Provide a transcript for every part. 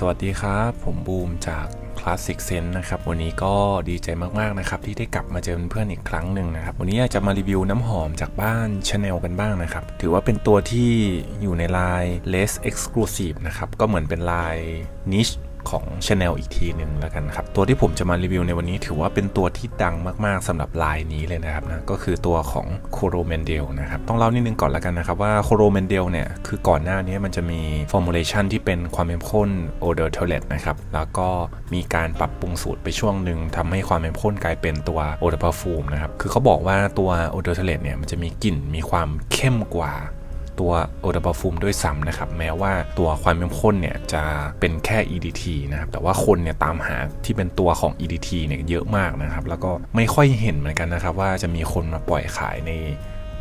สวัสดีครับ ผมบูมจากคลาสสิกเซนนะครับ วันนี้ก็ดีใจมาก ๆ นะครับ ที่ได้กลับมาเจอเพื่อนอีกครั้งหนึ่งนะครับ วันนี้อยากจะมารีวิวน้ำหอมจากบ้านชาแนลกันบ้างนะครับ ถือว่าเป็นตัวที่อยู่ในลาย less exclusive นะครับ ก็เหมือนเป็นลาย niche ของ Chanel อีกทีหนึ่งแล้วกันครับ ตัวที่ผมจะมารีวิวในวันนี้ถือว่าเป็นตัวที่ดังมากๆสำหรับลายนี้เลยนะครับนะก็คือตัวของ c o r o m e n d e l นะครับต้องเล่านิดนึงก่อนแล้วกันนะครับว่า c o r o m e n d e l เนี่ยคือก่อนหน้านี้มันจะมี formulation ที่เป็นความเข้มข้น o d o r t o i l e t นะครับแล้วก็มีการปรับปรุงสูตรไปช่วงหนึ่งทำให้ความเข้มข้นกลายเป็นตัว o d o r perfume นะครับคือเขาบอกว่าตัว o d o r t o i l e t เนี่ยมันจะมีกลิ่นมีความเข้มกว่า ตัวโอดาบาฟูมด้วยซ้ำนะครับ แม้ว่าตัวความเข้มข้นเนี่ยจะเป็นแค่ EDT นะครับ แต่ว่าคนเนี่ยตามหาที่เป็นตัวของ EDT เนี่ยเยอะมากนะครับ แล้วก็ไม่ค่อยเห็นเหมือนกันนะครับ ว่าจะมีคนมาปล่อยขายใน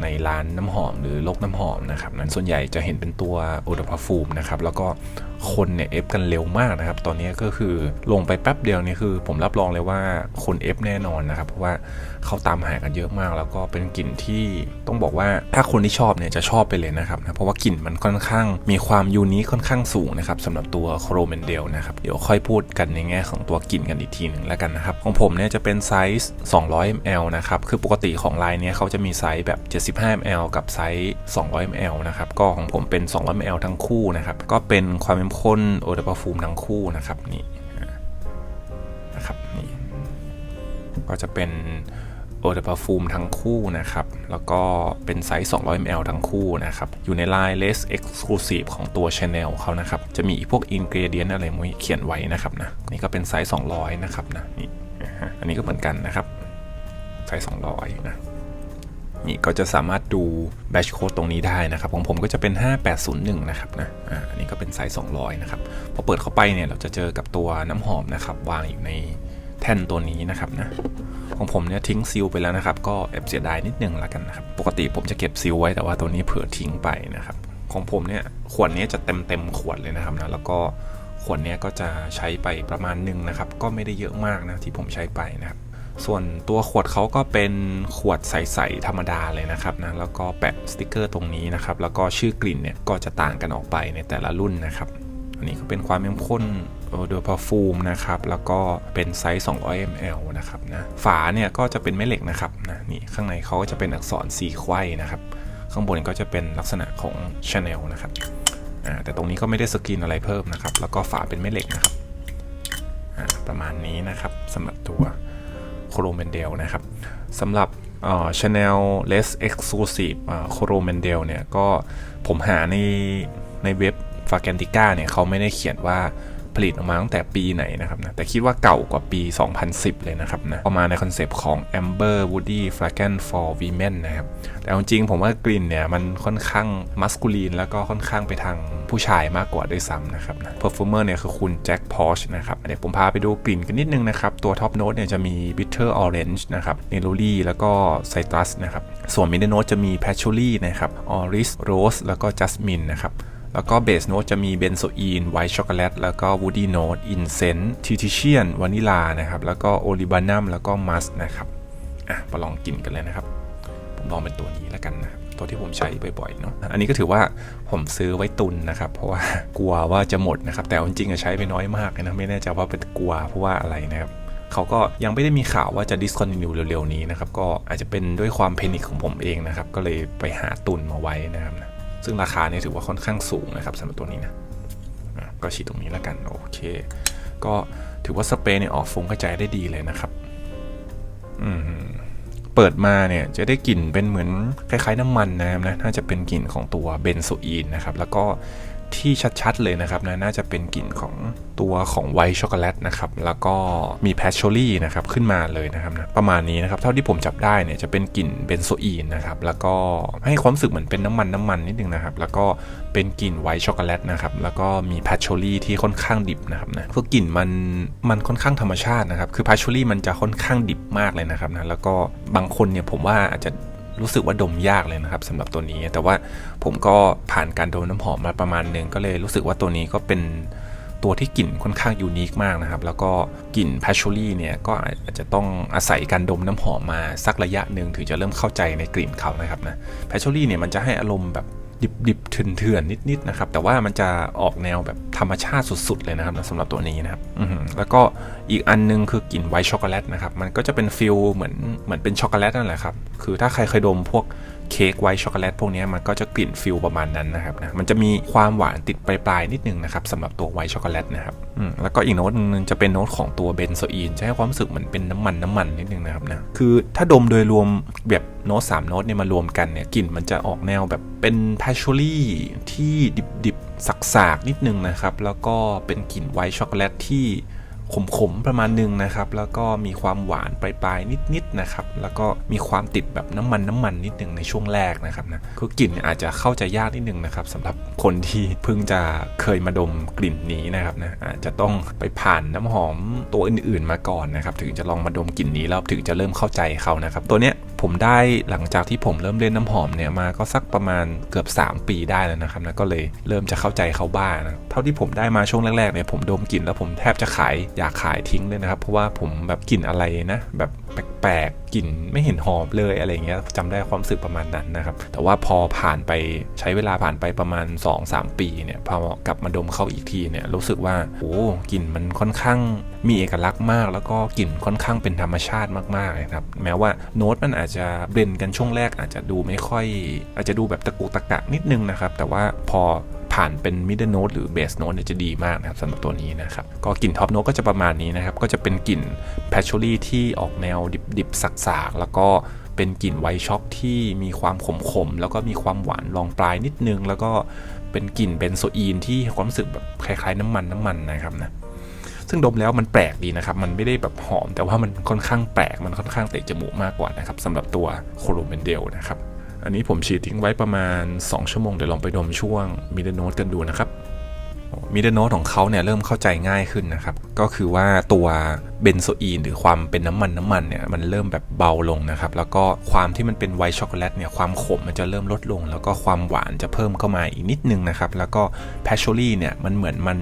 ในร้านน้ำหอมหรือลกน้ำหอมนะครับนั้นส่วนใหญ่จะเห็นเป็นตัวโอดาปาฟูมนะครับแล้วก็คนเนี่ยเอฟกันเร็วมากนะครับ ตอนนี้ก็คือลงไปแป๊บเดียวนี่คือ ผมรับรองเลยว่าคนเอฟแน่นอนนะครับ เพราะว่าเขาตามหากันเยอะมาก แล้วก็เป็นกลิ่นที่ต้องบอกว่าถ้าคนที่ชอบเนี่ยจะชอบไปเลยนะครับนะเพราะว่ากลิ่นมันค่อนข้างมีความยูนิคค่อนข้างสูงนะครับสำหรับตัวโครเมนเดลนะครับเดี๋ยวค่อยพูดกันในแง่ของตัวกลิ่นกันอีกทีหนึ่งแล้วกันนะครับของผมเนี่ยจะเป็นไซส์200 ml นะครับคือปกติของไลน์เนี้ยเขาจะมีไซส์แบบ 75 ml กับไซส์200 ml นะครับก็ของผมเป็น 200 ml ทั้งคู่นะครับก็เป็นความข้มข้นโอเดอร์ปาฟูมทั้งคู่นะครับนี่นะครับนี่ก็จะเป็นโอเดอร์ปาฟูมทั้งคู่นะครับ แล้วก็เป็นไซส์ 200 ml ทั้งคู่นะครับ อยู่ในลาย less exclusive ของตัว Chanel เขานะครับ จะมีพวก ingredient อะไรมุ้ยเขียนไว้นะครับนะนี่ก็เป็นไซส์ 200 นะครับนะนี่อันนี้ก็เหมือนกันนะครับไซส์ 200 นะ นี่ก็จะสามารถดูแบชโค้ดตรงนี้ได้นะครับ ของผมก็จะเป็น 5801 นะครับนะอ่าอันนี้ก็เป็นไซส์ 200 นะครับ พอเปิดเข้าไปเนี่ยเราจะเจอกับตัวน้ำหอมนะครับ วางอยู่ในแท่นตัวนี้นะครับนะของผมเนี่ยทิ้งซิลไปแล้วนะครับ ก็แอบเสียดายนิดนึงละกันนะครับ ปกติผมจะเก็บซิลไว้แต่ว่าตัวนี้เผื่อทิ้งไปนะครับ ของผมเนี่ยขวดนี้จะเต็มเต็มขวดเลยนะครับนะแล้วก็ขวดนี้ก็จะใช้ไปประมาณหนึ่งนะครับ ก็ไม่ได้เยอะมากนะที่ผมใช้ไปนะครับ ส่วนตัวขวดเขาก็เป็นขวดใสๆธรรมดาเลยนะครับนะแล้วก็แปะสติกเกอร์ตรงนี้นะครับ แล้วก็ชื่อกลิ่นเนี่ยก็จะต่างกันออกไปในแต่ละรุ่นนะครับ อันนี้ก็เป็นความเข้มข้นโดยพอฟูมนะครับ แล้วก็เป็นไซส์ 200 ml นะครับนะฝาเนี่ยก็จะเป็นแม่เหล็กนะครับนะนี่ข้างในเขาก็จะเป็นอักษรสีไขว้นะครับ ข้างบนก็จะเป็นลักษณะของ Chanel นะครับแต่ตรงนี้ก็ไม่ได้สกรีนอะไรเพิ่มนะครับ แล้วก็ฝาเป็นแม่เหล็กนะครับประมาณนี้นะครับสำหรับตัว โคโรเมนเดลนะครับสำหรับเอ่อ Chanel Less Exclusive โคโรเมนเดลเนี่ยก็ผมหาในในเว็บฟาแกนติก้าเนี่ยเขาไม่ได้เขียนว่าผลิตออกมาตั้งแต่ปีไหนนะครับนะแต่คิดว่าเก่ากว่าปี 2010 เลยนะครับนะออกมาในคอนเซปต์ของ Amber Woody Fragrance for Women นะครับ แต่จริงผมว่ากลิ่นเนี่ย มันค่อนข้างมัสคูลีน แล้วก็ค่อนข้างไปทาง ผู้ชายมากกว่าด้วยซ้ำนะครับนะ Perfumer เนี่ยคือคุณแจ็คพอชนะครับเดี๋ยวผมพาไปดูกลิ่นกันนิดนึงนะครับ ตัวท็อปโน้ตเนี่ยจะมี Bitter Orange นะครับเนโรลี่แล้วก็ไซตรัสนะครับ ส่วนมิดเดิลโน้ตจะมี Patchouli นะครับ Oris Rose แล้วก็ Jasmine นะครับแล้วก็เบสโน้ตจะมีเบนโซอีนไวท์ช็อกโกแลตแล้วก็วูดี้โน้ตอินเซนต์ทิทิเชียนวานิลานะครับแล้วก็โอลิบานัมแล้วก็มัสนะครับอะมาลองกินกันเลยนะครับ ผมลองเป็นตัวนี้แล้วกันนะครับ ตัวที่ผมใช้บ่อยๆเนาะอันนี้ก็ถือว่าผมซื้อไว้ตุนนะครับ เพราะว่ากลัวว่าจะหมดนะครับแต่จริงๆใช้ไปน้อยมากนะไม่แน่ใจว่าเป็นกลัวเพราะว่าอะไรนะครับเขาก็ยังไม่ได้มีข่าวว่าจะ discontinue เร็วๆนี้นะครับก็อาจจะเป็นด้วยความเพนิคของผมเองนะครับก็เลยไปหาตุนมาไว้นะครับนะซึ่งราคาเนี่ยถือว่าค่อนข้างสูงนะครับสำหรับตัวนี้นะอะก็ฉีดตรงนี้แล้วกันโอเค ก็ถือว่าสเปรย์เนี่ยออกฟุ้งกระจายได้ดีเลยนะครับ อืม เปิดมาเนี่ยจะได้กลิ่นเป็นเหมือนคล้ายๆน้ำมันนะครับนะน่าจะเป็นกลิ่นของตัวเบนโซอีนนะครับแล้วก็ ที่ชัดๆเลยนะครับนะน่าจะเป็นกลิ่นของตัวของไวท์ช็อกโกแลตนะครับแล้วก็มีแพชโชลี่นะครับขึ้นมาเลยนะครับนะประมาณนี้นะครับเท่าที่ผมจับได้เนี่ยจะเป็นกลิ่นเบนโซอีนนะครับแล้วก็ให้ความรู้สึกเหมือนเป็นน้ำมันน้ำมันนิดนึงนะครับแล้วก็เป็นกลิ่นไวท์ช็อกโกแลตนะครับแล้วก็มีแพชโชลี่ที่ค่อนข้างดิบนะครับนะคือกลิ่นมันมันค่อนข้างธรรมชาตินะครับคือแพชโชลี่มันจะค่อนข้างดิบมากเลยนะครับนะแล้วก็บางคนเนี่ยผมว่าอาจจะ รู้สึกว่าดมยากเลยนะครับสำหรับตัวนี้ แต่ว่าผมก็ผ่านการดมน้ำหอมมาประมาณหนึ่งก็เลยรู้สึกว่าตัวนี้ก็เป็นตัวที่กลิ่นค่อนข้างยูนิคมากนะครับ แล้วก็กลิ่นแพชชูรี่เนี่ยก็อาจจะต้องอาศัยการดมน้ำหอมมาสักระยะหนึ่งถึงจะเริ่มเข้าใจในกลิ่นเขานะครับนะแพชชูรี่เนี่ยมันจะให้อารมณ์แบบ ดิบดิบๆเถื่อนๆนิดๆนะครับ แต่ว่ามันจะออกแนวแบบธรรมชาติสุด ๆ เลยนะครับสำหรับตัวนี้นะครับแล้วก็อีกอันนึงคือกลิ่นไวท์ช็อกโกแลตนะครับ มันก็จะเป็นฟิลเหมือนเหมือนเป็นช็อกโกแลตนั่นแหละครับ คือถ้าใครเคยดมพวก เค้กไวท์ช็อกโกแลตพวกนี้มันก็จะกลิ่นฟิลประมาณนั้นนะครับนะมันจะมีความหวานติดปลายๆนิดนึงนะครับสำหรับตัวไวท์ช็อกโกแลตนะครับอืมแล้วก็อีกโน้ตนึงจะเป็นโน้ตของตัวเบนโซอีนจะให้ความรู้สึกเหมือนเป็นน้ำมันน้ำมันนิดนึงนะครับนะคือถ้าดมโดยรวมแบบโน้ตสามโน้ตเนี่ยมารวมกันเนี่ยกลิ่นมันจะออกแนวแบบเป็นพาชชูรี่ที่ดิบๆสักๆนิดนึงนะครับแล้วก็เป็นกลิ่นไวท์ช็อกโกแลตที่ ขมๆประมาณนึงนะครับ แล้วก็มีความหวานปลายๆนิดๆนะครับ แล้วก็มีความติดแบบน้ำมันน้ำมันนิดหนึ่งในช่วงแรกนะครับนะคือกลิ่นอาจจะเข้าใจยากนิดนึงนะครับสำหรับคนที่เพิ่งจะเคยมาดมกลิ่นนี้นะครับนะอาจจะต้องไปผ่านน้ำหอมตัวอื่นๆมาก่อนนะครับ ถึงจะลองมาดมกลิ่นนี้แล้วถึงจะเริ่มเข้าใจเขานะครับ ตัวเนี้ย ผมได้หลังจากที่ผมเริ่มเล่นน้ำหอมเนี่ยมาก็สักประมาณเกือบ 3 ปีได้แล้วนะครับนะก็เลยเริ่มจะเข้าใจเขาบ้างนะเท่าที่ผมได้มาช่วงแรกๆเนี่ยผมดมกลิ่นแล้วผมแทบจะขายอยากขายทิ้งเลยนะครับ เพราะว่าผมแบบกลิ่นอะไรนะแบบ แปลกๆกลิ่นไม่เห็นหอมเลยอะไรเงี้ยจำได้ความรู้สึกประมาณนั้นนะครับ แต่ว่าพอผ่านไปใช้เวลาผ่านไปประมาณ 2-3 ปีเนี่ยพอกลับมาดมเข้าอีกทีเนี่ยรู้สึกว่าโอ้กลิ่นมันค่อนข้างมีเอกลักษณ์มาก แล้วก็กลิ่นค่อนข้างเป็นธรรมชาติมากๆเลยครับ แม้ว่าโน้ตมันอาจจะเบลนกันช่วงแรกอาจจะดูไม่ค่อย อาจจะดูแบบตะกุกตะกะนิดนึงนะครับ แต่ว่าพอ ผ่านเป็นมิดเดิลโน้ตหรือเบสโน้ตเนี่ยจะดีมากนะครับสำหรับตัวนี้นะครับ ก็กลิ่นท็อปโน้ตก็จะประมาณนี้นะครับ ก็จะเป็นกลิ่นแพชชูรี่ที่ออกแนวดิบๆสักๆ แล้วก็เป็นกลิ่นไวช็อกที่มีความขมๆ แล้วก็มีความหวานรองปลายนิดนึง แล้วก็เป็นกลิ่นเบนโซอีนที่ความรู้สึกแบบคล้ายๆ น้ำมันน้ำมันนะครับนะซึ่งดมแล้วมันแปลกดีนะครับ มันไม่ได้แบบหอม แต่ว่ามันค่อนข้างแปลก มันค่อนข้างเตะจมูกมากกว่านะครับสำหรับตัวโคโรเมนเดลนะครับ อันนี้ผมฉีดทิ้งไว้ประมาณ 2 ชั่วโมง เดี๋ยวลองไปดมช่วงมิดเดิลโนตกันดูนะครับมิดเดิลโนตของเขาเนี่ยเริ่มเข้าใจง่ายขึ้นนะครับ ก็คือว่าตัวเบนโซอีนหรือความเป็นน้ำมันน้ำมันเนี่ยมันเริ่มแบบเบาลงนะครับ แล้วก็ความที่มันเป็นไวช็อกโกแลตเนี่ยความขมมันจะเริ่มลดลง แล้วก็ความหวานจะเพิ่มเข้ามาอีกนิดนึงนะครับ แล้วก็แพชชูรี่เนี่ยมันเหมือนมัน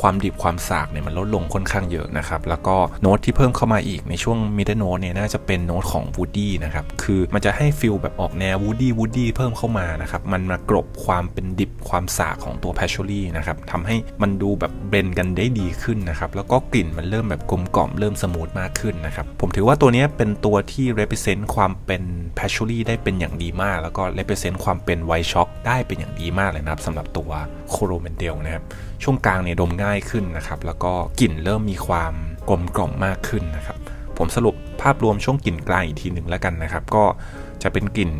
ความดิบความสากเนี่ยมันลดลงค่อนข้างเยอะนะครับ แล้วก็โน้ตที่เพิ่มเข้ามาอีกในช่วงมิดเดิลโน้ตเนี่ยน่าจะเป็นโน้ตของวูดดี้นะครับคือมันจะให้ฟิลแบบออกแนววูดดี้วูดดี้เพิ่มเข้ามานะครับมันมากรบความเป็นดิบความสากของตัวแพชชูรี่นะครับทำให้มันดูแบบเบลนกันได้ดีขึ้นนะครับแล้วก็กลิ่นมันเริ่มแบบกลมกล่อมเริ่มสมูทมากขึ้นนะครับ ผมถือว่าตัวนี้เป็นตัวที่ represent ความเป็น patchouli ได้เป็นอย่างดีมาก แล้วก็ represent ความเป็น white shock ได้เป็นอย่างดีมากเลยนะครับสำหรับตัว c o r o m e n d e l นะครับช่วงกลางเนี่ยดมง่ายขึ้นนะครับ แล้วก็กลิ่นเริ่มมีความกลมกล่อมมากขึ้นนะครับ ผมสรุปภาพรวมช่วงกลิ่นกลางอีกทีหนึ่งแล้วกันนะครับ ก็จะเป็นกลิ่น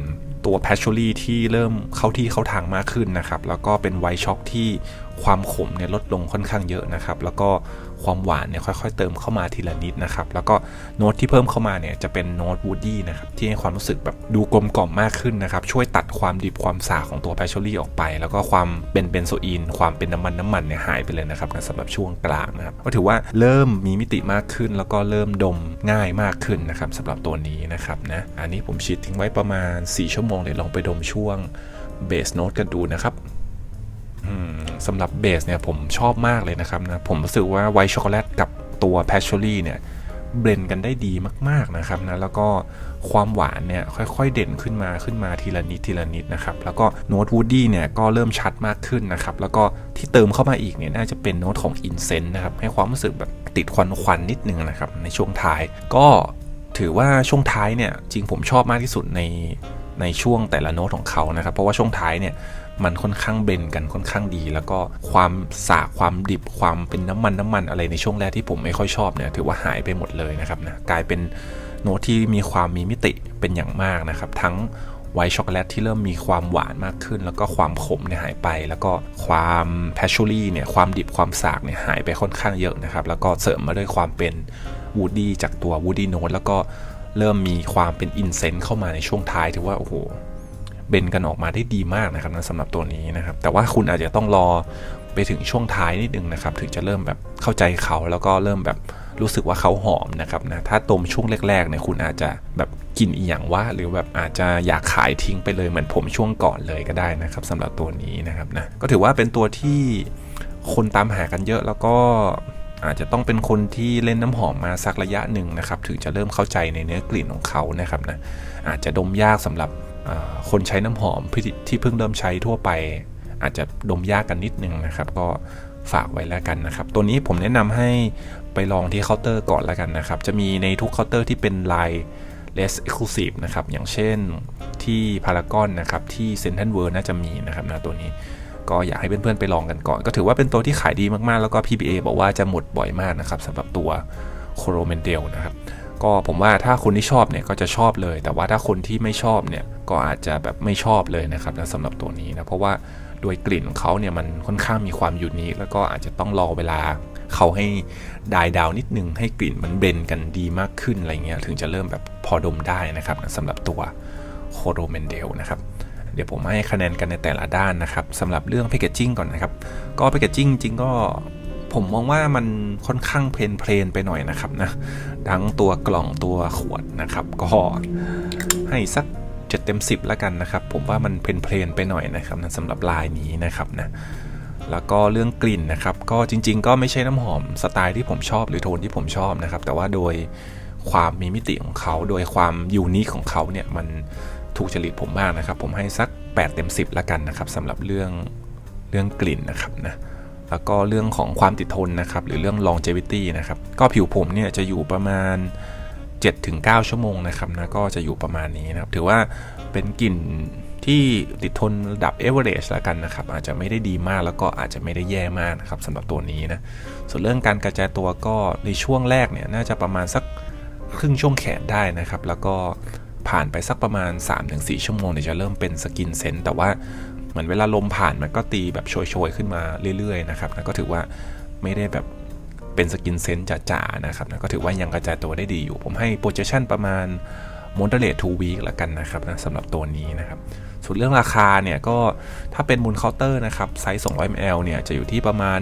ตัวแพชชูรี่ที่เริ่มเข้าที่เข้าทางมากขึ้นนะครับ แล้วก็เป็นไวท์ช็อกที่ ความขมเนี่ยลดลงค่อนข้างเยอะนะครับ แล้วก็ความหวานเนี่ยค่อยๆ เติมเข้ามาทีละนิดนะครับ แล้วก็โน้ตที่เพิ่มเข้ามาเนี่ยจะเป็นโน้ตวูดดี้นะครับที่ให้ความรู้สึกแบบดูกลมกล่อมมากขึ้นนะครับ ช่วยตัดความดิบความสาของตัวแพชชูรี่ออกไป แล้วก็ความเป็นเบนโซอีน ความเป็นน้ำมันน้ำมันเนี่ยหายไปเลยนะครับสำหรับช่วงกลางนะครับก็ถือว่าเริ่มมีมิติมากขึ้น แล้วก็เริ่มดมง่ายมากขึ้นนะครับสำหรับตัวนี้นะครับนะอันนี้ผมฉีดทิ้งไว้ประมาณ 4 ชั่วโมงเดี๋ยวลองไปดมช่วงเบสโน้ตกันดูนะครับ สำหรับเบสเนี่ยผมชอบมากเลยนะครับนะผมรู้สึกว่าไวท์ช็อกโกแลตกับตัวแพชชูรี่เนี่ยเบลนกันได้ดีมากๆนะครับนะแล้วก็ความหวานเนี่ยค่อยๆเด่นขึ้นมาขึ้นมาทีละนิดทีละนิดนะครับแล้วก็โน้ตวูดดี้เนี่ยก็เริ่มชัดมากขึ้นนะครับแล้วก็ที่เติมเข้ามาอีกเนี่ยน่าจะเป็นโน้ตของอินเซนต์นะครับให้ความรู้สึกแบบติดควันควันๆนิดนึงนะครับในช่วงท้าย ก็ถือว่าช่วงท้ายเนี่ยจริงผมชอบมากที่สุดใน ในช่วงแต่ละโน้ตของเขานะครับ เพราะว่าช่วงท้ายเนี่ยมันค่อนข้างเบนกันค่อนข้างดี แล้วก็ความสาความดิบความเป็นน้ำมันน้ำมันอะไรในช่วงแรกที่ผมไม่ค่อยชอบเนี่ยถือว่าหายไปหมดเลยนะครับนะกลายเป็นโน้ตที่มีความมีมิติเป็นอย่างมากนะครับ ทั้งไวช็อกโกแลตที่เริ่มมีความหวานมากขึ้น แล้วก็ความขมเนี่ยหายไป แล้วก็ความแพชชูรี่เนี่ยความดิบความสากเนี่ยหายไปค่อนข้างเยอะนะครับ แล้วก็เสริมมาด้วยความเป็นวูดดี้จากตัววูดดี้โน้ตแล้วก็ เริ่มมีความเป็นอินเซนต์เข้ามาในช่วงท้ายถือว่าโอ้โหเบนกันออกมาได้ดีมากนะครับนะสำหรับตัวนี้นะครับ แต่ว่าคุณอาจจะต้องรอไปถึงช่วงท้ายนิดนึงนะครับ ถึงจะเริ่มแบบเข้าใจเขาแล้วก็เริ่มแบบรู้สึกว่าเขาหอมนะครับนะถ้าต้มช่วงแรกๆเนี่ยคุณอาจจะแบบกินอีหยังว่า หรือแบบอาจจะอยากขายทิ้งไปเลยเหมือนผมช่วงก่อนเลยก็ได้นะครับสำหรับตัวนี้นะครับนะก็ถือว่าเป็นตัวที่คนตามหากันเยอะแล้วก็ อาจจะต้องเป็นคนที่เล่นน้ำหอมมาสักระยะหนึ่งนะครับ ถึงจะเริ่มเข้าใจในเนื้อกลิ่นของเขานะครับนะอาจจะดมยากสำหรับคนใช้น้ำหอมที่ที่เพิ่งเริ่มใช้ทั่วไป อาจจะดมยากกันนิดนึงนะครับ ก็ฝากไว้แล้วกันนะครับ ตัวนี้ผมแนะนำให้ไปลองที่เคาน์เตอร์ก่อนแล้วกันนะครับ จะมีในทุกเคาน์เตอร์ที่เป็นลาย less exclusive นะครับ อย่างเช่นที่พารากอนนะครับ ที่เซนทันเวิร์น่าจะมีนะครับนะตัวนี้ ก็อยากให้เพื่อนๆไปลองกันก่อน ก็ถือว่าเป็นตัวที่ขายดีมากๆ แล้วก็ PBA บอกว่าจะหมดบ่อยมากนะครับสำหรับตัวโคโรเมนเดลนะครับก็ผมว่าถ้าคนที่ชอบเนี่ยก็จะชอบเลย แต่ว่าถ้าคนที่ไม่ชอบเนี่ยก็อาจจะแบบไม่ชอบเลยนะครับนะสำหรับตัวนี้นะเพราะว่าโดยกลิ่นเขาเนี่ยมันค่อนข้างมีความยูนิคแล้วก็อาจจะต้องรอเวลาเขาให้ดายดาวนิดนึงให้กลิ่นมันเบนกันดีมากขึ้นอะไรเงี้ยถึงจะเริ่มแบบพอดมได้นะครับนะสำหรับตัวโคโรเมนเดลนะครับ เดี๋ยวผมให้คะแนนกันในแต่ละด้านนะครับสำหรับเรื่องแพ c เกจจิ้งก่อนนะครับ ก็แพ c เกจจิ้งจริงก็ผมมองว่ามันค่อนข้างเพลนเพลนไปหน่อยนะครับนะทั้งตัวกล่องตัวขวดนะครับ ก็ให้สัก7เต็ม10แล้วกันนะครับ ผมว่ามันเพลนเพลนไปหน่อยนะครับนะสำหรับลายนี้นะครับนะแล้วก็เรื่องกลิ่นนะครับ ก็จริง ๆ ก็ไม่ใช่น้ำหอมสไตล์ที่ผมชอบหรือโทนที่ผมชอบนะครับ แต่ว่าโดยความมีมิติของเขา โดยความยูนิคของเขาเนี่ยมัน ถูกจริตผมมากนะครับ ผมให้สัก 8 เต็ม 10ละกันนะครับสำหรับเรื่องเรื่องกลิ่นนะครับนะแล้วก็เรื่องของความติดทนนะครับ หรือเรื่อง longevity นะครับ ก็ผิวผมเนี่ยจะอยู่ประมาณ 7-9 ชั่วโมงนะครับนะก็จะอยู่ประมาณนี้นะครับ ถือว่าเป็นกลิ่นที่ติดทนระดับ average ละกันนะครับ อาจจะไม่ได้ดีมากแล้วก็อาจจะไม่ได้แย่มากนะครับสำหรับตัวนี้นะส่วนเรื่องการกระจายตัวก็ในช่วงแรกเนี่ยน่าจะประมาณสักครึ่งช่วงแขนได้นะครับ แล้วก็ ผ่านไปสักประมาณ 3-4 ชั่วโมงเนี่ยจะเริ่มเป็นสกินเซนแต่ว่าเหมือนเวลาลมผ่านมันก็ตีแบบโชยๆขึ้นมาเรื่อยๆนะครับนะก็ถือว่าไม่ได้แบบเป็นสกินเซนจ๋าๆนะครับนะก็ถือว่ายังกระจายตัวได้ดีอยู่ ผมให้โปรเจคชั่นประมาณ moderate to week ละกันนะครับนะสำหรับตัวนี้นะครับส่วนเรื่องราคาเนี่ยก็ถ้าเป็นมูลเคาน์เตอร์นะครับไซส์ 200 ml เนี่ยจะอยู่ที่ประมาณ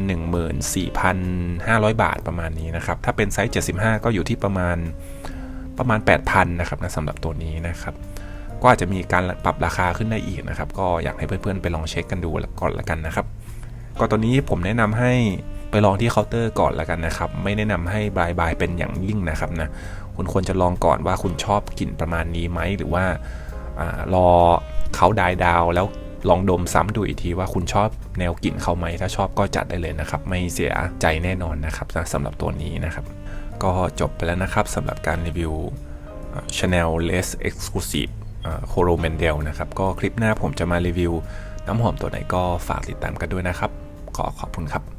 14,500 บาทประมาณนี้นะครับถ้าเป็นไซส์ 75 ก็อยู่ที่ประมาณ ประมาณ 8,000นะครับนะสำหรับตัวนี้นะครับก็อาจจะมีการปรับราคาขึ้นได้อีกนะครับ ก็อยากให้เพื่อนๆไปลองเช็คกันดูก่อนละกันนะครับ ก็ตัวนี้ผมแนะนำให้ไปลองที่เคาน์เตอร์ก่อนละกันนะครับ ไม่แนะนำให้บายบายเป็นอย่างยิ่งนะครับนะคุณควรจะลองก่อนว่าคุณชอบกลิ่นประมาณนี้ไหมหรือว่าอรอเขาดายดาวแล้วลองดมซ้ำดูอีกทีว่าคุณชอบแนวกลิ่นเขาไหมถ้าชอบก็จัดได้เลยนะครับ ไม่เสียใจแน่นอนนะครับสำหรับตัวนี้นะครับ ก็จบไปแล้วนะครับสำหรับการรีวิว Chanel Less Exclusive โคโรเมนเดลนะครับ ก็คลิปหน้าผมจะมารีวิวน้ำหอมตัวไหนก็ฝากติดตามกันด้วยนะครับ ขอขอบคุณครับ